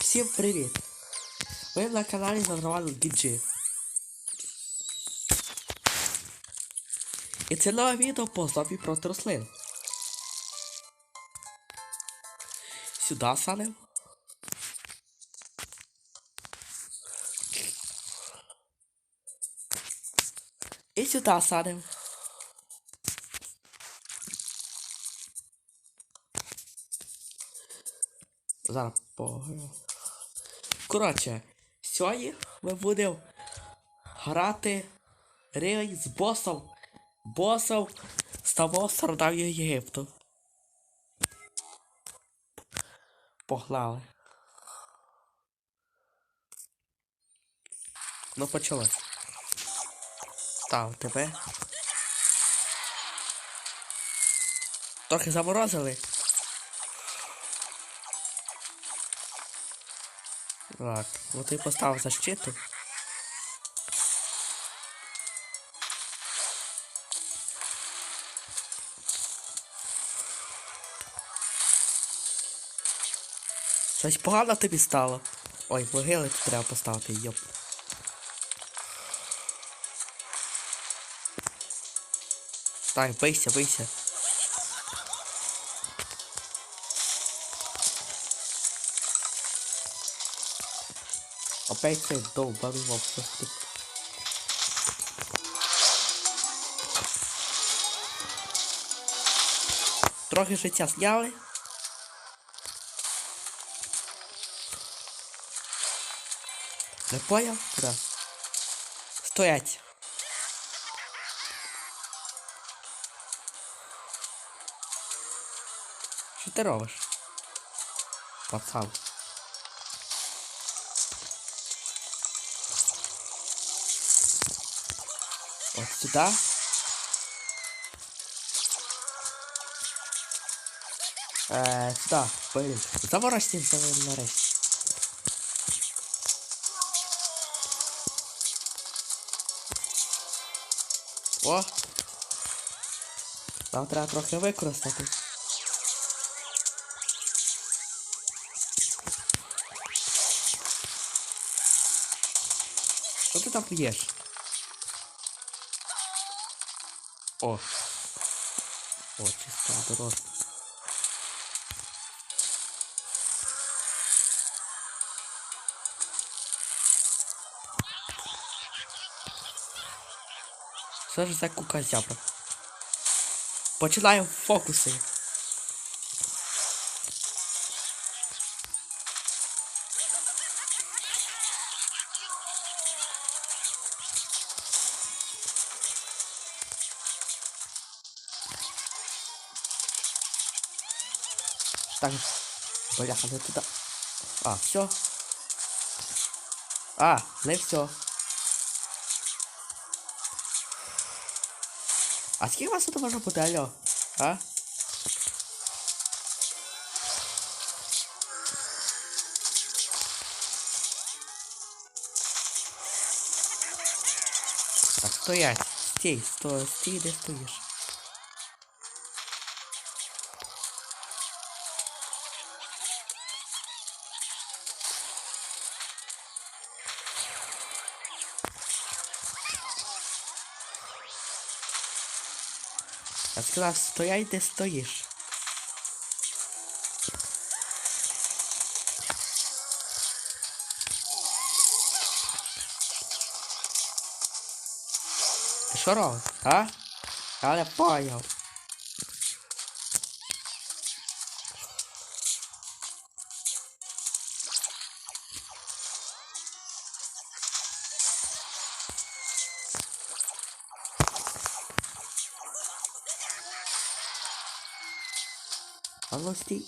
Всім привіт! Ви на каналі Занормально Діджі. І це нове відео по зомбі проти рослин. Сюди садим. І сюди садим. Зараз поговоримо. Коротше, сьогодні ми будемо грати рей з босом. Босом з того стародавнього Єгипту. Погнали. Ну почалось. Став тебе. Трохи заморозили. Так, от і поставив защиту. Щось погано тобі стало. Ой, могили тут треба поставити, йоп. Так, бийся, бийся. Опять цей довбаний вовк. Трохи життя зняли. Не понял? Куда? Стоять. Що ти робиш? Пацан. От сюди. Е, сюди, блин. Заворочте за нарешті. О! Нам треба трохи використати. Що ти там п'єш? О! О, чиста дорога. Що ж за кука зябра? Починаємо фокуси. Так, бляха, не туда. А, все. А, не все. А скільки вас тут може бути, алло? А? Так, стоять. Стій, стой, стій, де стоїш. Я сказав, стояй, де стоїш. Ти що робиш, а? Я не поняв. А стій.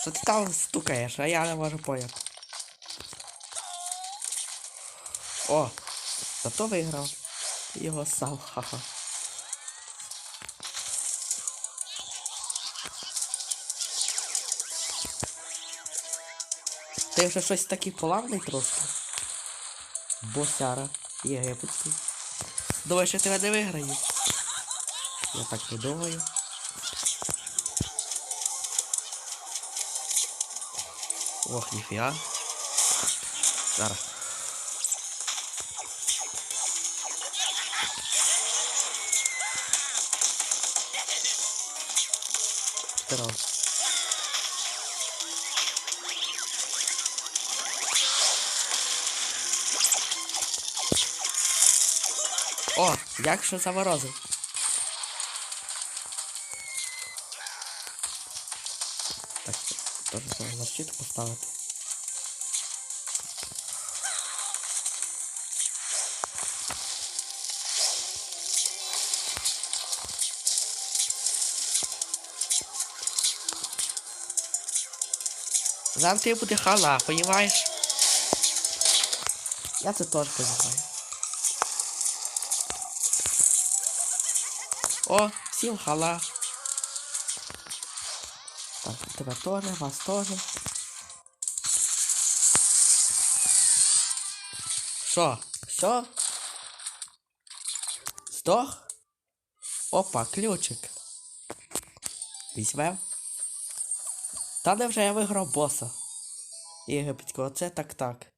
Що ти там стукаєш, а я не можу поняти. О, зато виграв. Його сам, ха-ха. Ти вже щось такий полавний трошки. Босяра єгипетський. Думаєш, що тебе не виграю? Я так не думаю. Ох, ніфіга. Зараз. Здорово. О, як що заморозив. Так, теж треба защиту поставити. Завтра буде хала, понимаешь? Я це теж понимаю. О, всім хала. Так, тебе теж, вас теж. Що? Все? Здох? Опа, ключик. Візьмем. Та не вже я виграв боса. Єгипетського, це так-так.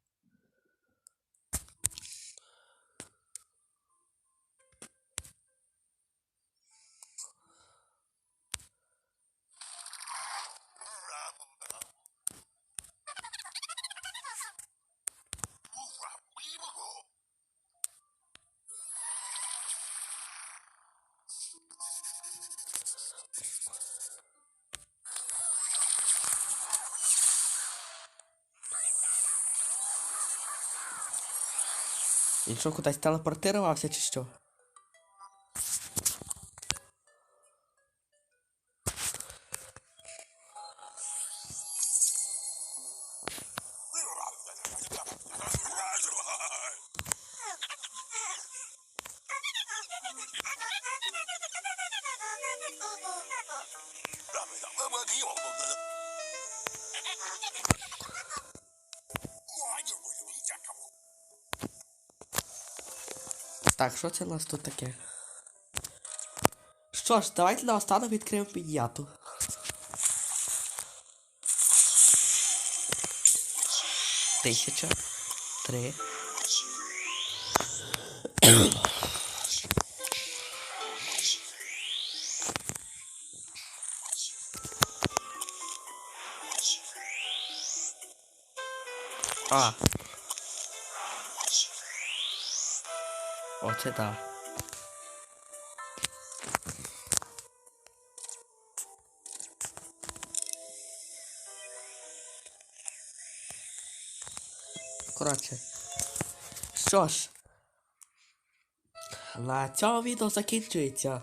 Він що, кудись телепортирувався чи що? Так, що це у нас тут таке? Що ж, давайте наостанок відкриємо підняту. Тисяча. Три. А. Оце так. Коротше. Що ж. На цьому відео закінчується.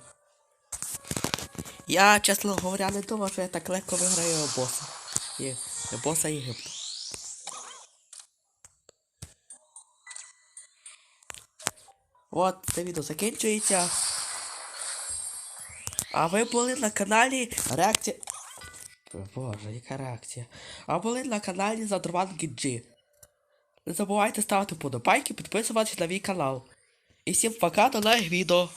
Я, чесно говоря, не думав, що я так легко виграю боса. Є, боса Єгипту. От, це відео закінчується. А ви були на каналі реакція. Боже, яка реакція. А були на каналі Задрован Гіджі. Не забувайте ставити вподобайки, підписуватися на мій канал. І всім пока до нових відео.